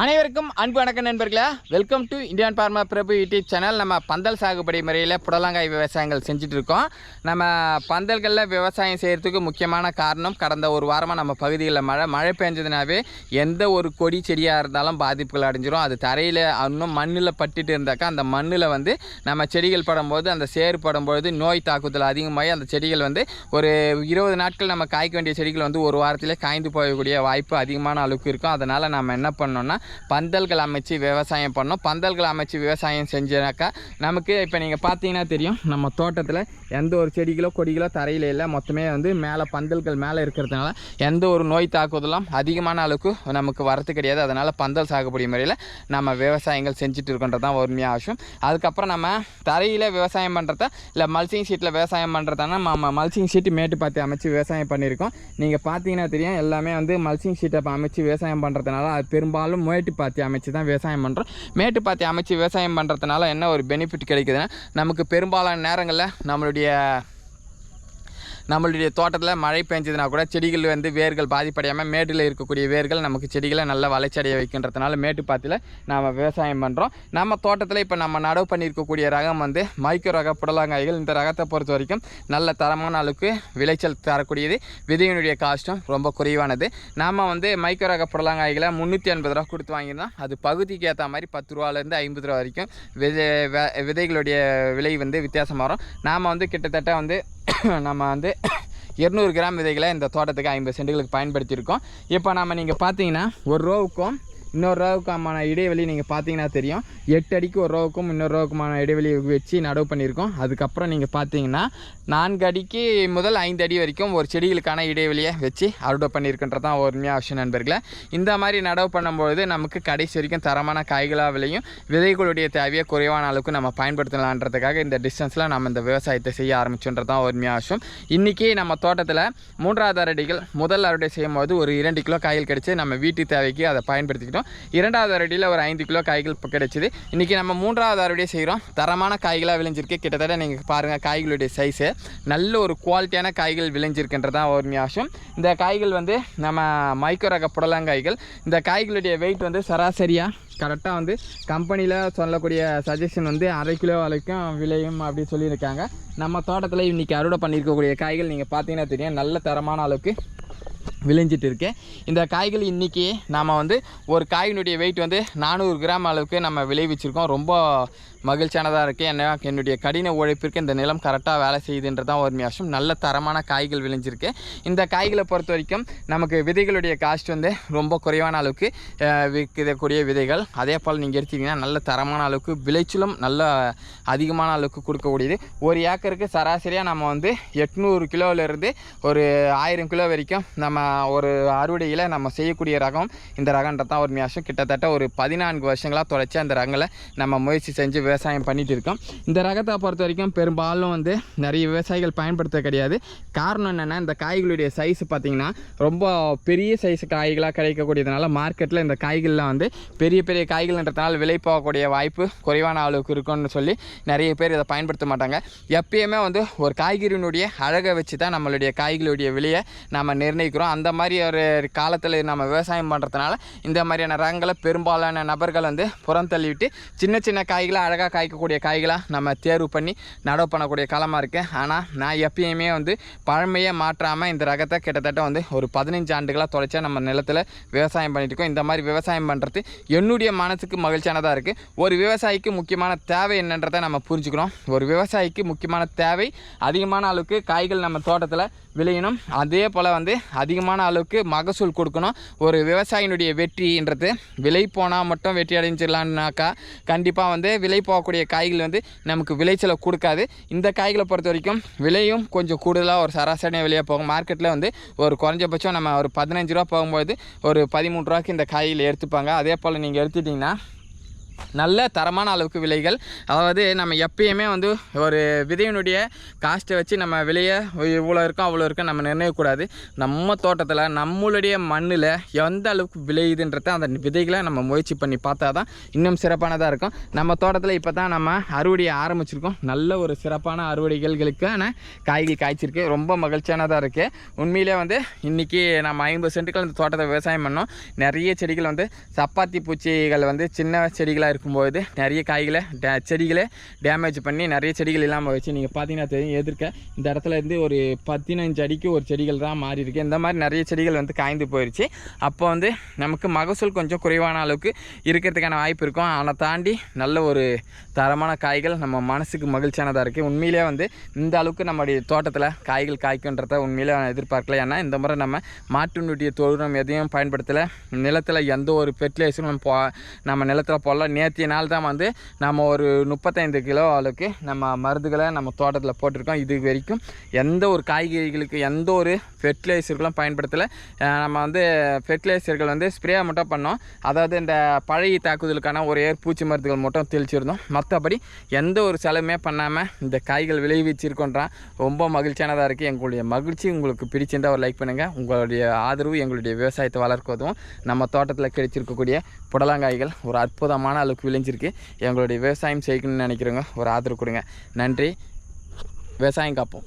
அனைவருக்கும் அன்பு வணக்கம் நண்பர்களே. Welcome to Indian Pharma Prabhu YouTube channel நம்ம பந்தல் சாகுபடி முறையில் புடலங்காய் விவசாயங்கள் செஞ்சுட்டு இருக்கோம் நம்ம பந்தல்களில் விவசாயம் செய்கிறதுக்கு முக்கியமான காரணம் கடந்த ஒரு வாரமாக நம்ம பகுதிகளில் மழை மழை பெஞ்சதுனாவே எந்த ஒரு கொடி செடியாக இருந்தாலும் பாதிப்புகள் அடைஞ்சிரும். அது தரையில் இன்னும் மண்ணில் பட்டுட்டு இருந்தாக்கா அந்த மண்ணில் வந்து நம்ம செடிகள் படும்போது அந்த சேறு படும்பொழுது நோய் தாக்குதல் அதிகமாகி அந்த செடிகள் வந்து ஒரு இருபது நாட்கள் நம்ம காய்க்க வேண்டிய செடிகள் வந்து ஒரு வாரத்திலே காய்ந்து போகக்கூடிய வாய்ப்பு அதிகமான அளவுக்கு இருக்கும். அதனால் நம்ம என்ன பண்ணோன்னா பந்தல்கள் அமைச்சு விவசாயம் பண்ணோம். பந்தல்கள் அமைச்சு விவசாயம் செஞ்சாக்கா நமக்கு இப்போ நீங்கள் பார்த்தீங்கன்னா தெரியும் நம்ம தோட்டத்தில் எந்த ஒரு செடிகளோ கொடிகளோ தரையில் இல்லை மொத்தமே வந்து மேலே பந்தல்கள் மேலே இருக்கிறதுனால எந்த ஒரு நோய் தாக்குதலும் அதிகமான அளவுக்கு நமக்கு வரது கிடையாது. அதனால் பந்தல் சாகுபடி முறையில் நம்ம விவசாயங்கள் செஞ்சுட்டு இருக்கோன்றது தான் உண்மையாக அவசியம் அதுக்கப்புறம் நம்ம தரையில் விவசாயம் பண்ணுறத இல்லை மல்சிங் ஷீட்டில் விவசாயம் பண்ணுறதானா நம்ம மல்சிங் ஷீட்டு மேட்டு பார்த்து அமைச்சு விவசாயம் பண்ணியிருக்கோம். நீங்கள் பார்த்தீங்கன்னா தெரியும் எல்லாமே வந்து மல்சிங் ஷீட்டை அமைச்சு விவசாயம் பண்ணுறதுனால அது பெரும்பாலும் மேட்டு பாத்தி அமைச்சு தான் விவசாயம் பண்ணுறோம் மேட்டு பாத்தி அமைச்சு விவசாயம் பண்ணுறதுனால என்ன ஒரு பெனிஃபிட் கிடைக்குதுன்னா நமக்கு பெரும்பாலான நேரங்களில் நம்மளுடைய நம்மளுடைய தோட்டத்தில் மழை பெஞ்சதுனா கூட செடிகள் வந்து வேர்கள் பாதிப்படையாமல் மேட்டில் இருக்கக்கூடிய வேர்கள் நமக்கு செடிகளை நல்லா வளர்ச்சியடைய வைக்கின்றதுனால மேட்டுப்பாத்தியில் நாம் விவசாயம் பண்ணுறோம் நம்ம தோட்டத்தில் இப்போ நம்ம நடவு பண்ணியிருக்கக்கூடிய ரகம் வந்து மைக்ரோ ரக புடலங்காய்கள். இந்த ரகத்தை பொறுத்த வரைக்கும் நல்ல தரமான அளவுக்கு விளைச்சல் தரக்கூடியது. விதையினுடைய காஸ்ட்டும் ரொம்ப குறைவானது. நாம் வந்து மைக்ரோ ரக புடலங்காய்களை முந்நூற்றி ஐம்பது ரூபா கொடுத்து வாங்கியிருந்தோம் அது பகுதிக்கு ஏற்ற மாதிரி பத்து ரூபாலேருந்து ஐம்பது ரூபா வரைக்கும் விதை விதைகளுடைய விலை வந்து வித்தியாசமாக வரும். நாம் வந்து கிட்டத்தட்ட வந்து நம்ம வந்து இருநூறு கிராம் விதைகளை இந்த தோட்டத்துக்கு ஐம்பது சென்ட்டுகளுக்கு பயன்படுத்தியிருக்கோம். இப்போ நம்ம நீங்கள் பார்த்தீங்கன்னா ஒரு ரோவுக்கும் இன்னொரு ரோவுக்குமான இடைவெளி நீங்கள் பார்த்தீங்கன்னா தெரியும். எட்டு அடிக்கு ஒரு ரோவுக்கும் இன்னொரு ரோவுக்குமான இடைவெளி வச்சு நடவு பண்ணியிருக்கோம். அதுக்கப்புறம் நீங்கள் பார்த்தீங்கன்னா நான்கு அடிக்கு முதல் ஐந்து அடி வரைக்கும் ஒரு செடிகளுக்கான இடைவெளியை வச்சு அறுவடை பண்ணியிருக்கின்றது தான் உண்மையாக விஷயம் நண்பர்களை. இந்த மாதிரி நடவு பண்ணும்பொழுது நமக்கு கடைசி வரைக்கும் தரமான காய்களாக விளையும். விதைகளுடைய தேவையை குறைவான அளவுக்கு நம்ம பயன்படுத்தலான்றதுக்காக இந்த டிஸ்டன்ஸில் நம்ம இந்த விவசாயத்தை செய்ய ஆரம்பிச்சோன்றது தான் உண்மையாக விஷயம். இன்றைக்கி நம்ம தோட்டத்தில் மூன்றாவது அரடிகள் முதல் அறுவடை செய்யும் போது ஒரு இரண்டு கிலோ காய்கள் கிடைச்சி நம்ம வீட்டு தேவைக்கு அதை பயன்படுத்திக்கிட்டோம். இரண்டாவது அரடியில் ஒரு ஐந்து கிலோ காய்கள் இப்போ கிடைச்சிது. இன்றைக்கி நம்ம மூன்றாவது அறுவடை செய்கிறோம். தரமான காய்களாக விளைஞ்சிருக்கு. கிட்டத்தட்ட நீங்கள் பாருங்கள் காய்களுடைய சைஸு நல்ல ஒரு குவாலிட்டியான காய்கள் விளைஞ்சிருக்கின்றதான் ஒரு நியாசம். இந்த காய்கள் வந்து நம்ம மைக்ரோ ரக புடலங்காய்கள். இந்த காய்களுடைய வெயிட் வந்து சராசரியாக கரெக்டாக வந்து கம்பெனியில் சொல்லக்கூடிய சஜஷன் வந்து அரை கிலோ வரைக்கும் விளையும் அப்படின்னு சொல்லியிருக்காங்க. நம்ம தோட்டத்தில் இன்றைக்கி அறுவடை பண்ணியிருக்கக்கூடிய காய்கள் நீங்கள் பார்த்தீங்கன்னா தெரியும். நல்ல தரமான அளவுக்கு விளைஞ்சிட்டு இருக்கேன் இந்த காய்கள் இன்றைக்கி நாம் வந்து ஒரு காயினுடைய வெயிட் வந்து நானூறு கிராம் அளவுக்கு நம்ம விளைவிச்சிருக்கோம். ரொம்ப மகிழ்ச்சியானதாக இருக்குது என்ன என்னுடைய கடின உழைப்பிற்கு இந்த நிலம் கரெக்டாக வேலை செய்யுதுன்றது தான் ஒரு மியாசம் நல்ல தரமான காய்கள் விளைஞ்சிருக்கு. இந்த காய்களை பொறுத்த வரைக்கும் நமக்கு விதைகளுடைய காஸ்ட் வந்து ரொம்ப குறைவான அளவுக்கு விற்கக்கூடிய விதைகள். அதே போல் நீங்கள் எடுத்தீங்கன்னா நல்ல தரமான அளவுக்கு விளைச்சலும் நல்ல அதிகமான அளவுக்கு கொடுக்கக்கூடியது. ஒரு ஏக்கருக்கு சராசரியாக நம்ம வந்து எட்நூறு கிலோவிலேருந்து ஒரு ஆயிரம் கிலோ வரைக்கும் நம்ம ஒரு அறுவடையில் நம்ம செய்யக்கூடிய ரகம். இந்த ரகன்றது தான் ஒரு மியாசம் கிட்டத்தட்ட ஒரு பதினான்கு வருஷங்களாக தொலைச்சி அந்த ரகங்களை நம்ம முயற்சி செஞ்சு விவசாயம் பண்ணிகிட்டு இருக்கோம். இந்த ரகத்தை பொறுத்த வரைக்கும் பெரும்பாலும் வந்து நிறைய விவசாயிகள் பயன்படுத்த கிடையாது. காரணம் என்னென்னா இந்த காய்களுடைய சைஸ் பார்த்திங்கன்னா ரொம்ப பெரிய சைஸ் காய்களாக கிடைக்கக்கூடியதுனால மார்க்கெட்டில் இந்த காய்கள்லாம் வந்து பெரிய பெரிய காய்கள்ன்றதுனால விலை போகக்கூடிய வாய்ப்பு குறைவான அளவுக்கு இருக்கும்னு சொல்லி நிறைய பேர் இதை பயன்படுத்த மாட்டாங்க. எப்பயுமே வந்து ஒரு காய்கறியினுடைய அழகை வச்சு தான் நம்மளுடைய காய்களுடைய விலையை நம்ம நிர்ணயிக்கிறோம். அந்த மாதிரி ஒரு காலத்தில் நம்ம விவசாயம் பண்ணுறதுனால இந்த மாதிரியான ரகங்களை பெரும்பாலான நபர்கள் வந்து புறம் தள்ளிவிட்டு சின்ன சின்ன காய்களை அழகாக காய்க்கக்கூடிய காய்களாக நம்ம தேர்வு பண்ணி நடவு பண்ணக்கூடிய காலமாக இருக்குது ஆனால் நான் எப்பயுமே வந்து பழமையை மாற்றாமல் இந்த ரகத்தை கிட்டத்தட்ட வந்து ஒரு பதினஞ்சு ஆண்டுகளாக தொலைச்சா நம்ம நிலத்தில் விவசாயம் பண்ணிட்டு இருக்கோம். இந்த மாதிரி விவசாயம் பண்ணுறது என்னுடைய மனசுக்கு மகிழ்ச்சியானதாக இருக்குது ஒரு விவசாயிக்கு முக்கியமான தேவை என்னன்றதை நம்ம புரிஞ்சுக்கிறோம். ஒரு விவசாயிக்கு முக்கியமான தேவை அதிகமான அளவுக்கு காய்கள் நம்ம தோட்டத்தில் விளையணும். அதே போல் வந்து அதிகமான அளவுக்கு மகசூல் கொடுக்கணும். ஒரு விவசாயினுடைய வெற்றின்றது விலை போனால் மட்டும் வெற்றி அடைஞ்சிடலான்னாக்கா கண்டிப்பாக வந்து விலை போகக்கூடிய காய்கள் வந்து நமக்கு விளைச்சலை கொடுக்காது. இந்த காய்களை பொறுத்த வரைக்கும் விலையும் கொஞ்சம் கூடுதலாக ஒரு சராசரியான விலையாக போகும். மார்க்கெட்டில் வந்து ஒரு குறைஞ்சபட்சம் நம்ம ஒரு பதினஞ்சு ரூபா போகும்போது ஒரு பதிமூணு ரூபாய்க்கு இந்த காய்கள் எடுத்துப்பாங்க. அதே போல் நீங்கள் எடுத்துட்டிங்கன்னா நல்ல தரமான அளவுக்கு விலைகள். அதாவது நம்ம எப்பயுமே வந்து ஒரு விதையினுடைய காஸ்ட்டை வச்சு நம்ம விலையை இவ்வளோ இருக்கும் அவ்வளோ இருக்கும் நம்ம நிர்ணயிக்கக்கூடாது நம்ம தோட்டத்தில் நம்மளுடைய மண்ணில் எந்த அளவுக்கு விளையுதுன்றத அந்த விதைகளை நம்ம முயற்சி பண்ணி பார்த்தா தான் இன்னும் சிறப்பானதாக இருக்கும். நம்ம தோட்டத்தில் இப்போ தான் நம்ம அறுவடையை ஆரம்பிச்சிருக்கோம். நல்ல ஒரு சிறப்பான அறுவடைகளுக்கான காய்கறி காய்ச்சிருக்கு. ரொம்ப மகிழ்ச்சியானதாக இருக்குது உண்மையிலே வந்து இன்றைக்கி நம்ம ஐம்பது சென்ட்டுகள் இந்த தோட்டத்தை விவசாயம் பண்ணோம். நிறைய செடிகள் வந்து சப்பாத்தி பூச்சிகள் வந்து சின்ன செடிகளாக இருக்கும்போது நிறைய காய்களை டே செடிகளை டேமேஜ் பண்ணி நிறைய செடிகள் இல்லாமல் வச்சு நீங்கள் பார்த்தீங்கன்னா தெரியும் எதிர்க்க இந்த இடத்துல இருந்து ஒரு பதினஞ்சு அடிக்கு ஒரு செடிகள் தான் மாறி இருக்குது இந்த மாதிரி நிறைய செடிகள் வந்து காய்ந்து போயிடுச்சு அப்போ வந்து நமக்கு மகசூல் கொஞ்சம் குறைவான அளவுக்கு இருக்கிறதுக்கான வாய்ப்பு இருக்கும். ஆனால் தாண்டி நல்ல ஒரு தரமான காய்கள் நம்ம மனசுக்கு மகிழ்ச்சியானதாக இருக்குது உண்மையிலே வந்து இந்த அளவுக்கு நம்முடைய தோட்டத்தில் காய்கள் காய்க்குன்றத உண்மையிலே எதிர்பார்க்கல. ஏன்னா இந்த முறை நம்ம மாட்டினுடைய தொழுநம் எதையும் பயன்படுத்தலை. நிலத்தில் எந்த ஒரு ஃபெர்டிலைசரும் நம்ம நம்ம நிலத்தில் போடல. நேற்றைய நாள் தான் வந்து நம்ம ஒரு முப்பத்தைந்து கிலோ அளவுக்கு நம்ம மருந்துகளை நம்ம தோட்டத்தில் போட்டிருக்கோம். இது வரைக்கும் எந்த ஒரு காய்கறிகளுக்கு எந்த ஒரு ஃபெர்டிலைசர்களும் பயன்படுத்தலை. நம்ம வந்து ஃபெர்டிலைசர்கள் வந்து ஸ்ப்ரே மட்டும் பண்ணோம். அதாவது இந்த பழைய தாக்குதலுக்கான ஒரு ஏர் பூச்சி மருந்துகள் மட்டும் தெளிச்சிருந்தோம். மற்றபடி எந்த ஒரு செலவுமே பண்ணாமல் இந்த காய்கள் விளைவிச்சிருக்கோன்றான் ரொம்ப மகிழ்ச்சியானதாக இருக்குது எங்களுடைய மகிழ்ச்சி உங்களுக்கு பிடிச்சிருந்தால் ஒரு லைக் பண்ணுங்கள் உங்களுடைய ஆதரவு எங்களுடைய விவசாயத்தை வளர்க்குவதும் நம்ம தோட்டத்தில் கிடைச்சிருக்கக்கூடிய புடலங்காய்கள் ஒரு அற்புதமான அளவுக்கு விளைஞ்சிருக்கு. எங்களுடைய விவசாயம் செய்யணும்னு நினைக்கிறவங்க ஒரு ஆதரவு கொடுங்க. நன்றி. விவசாயம் காப்போம்.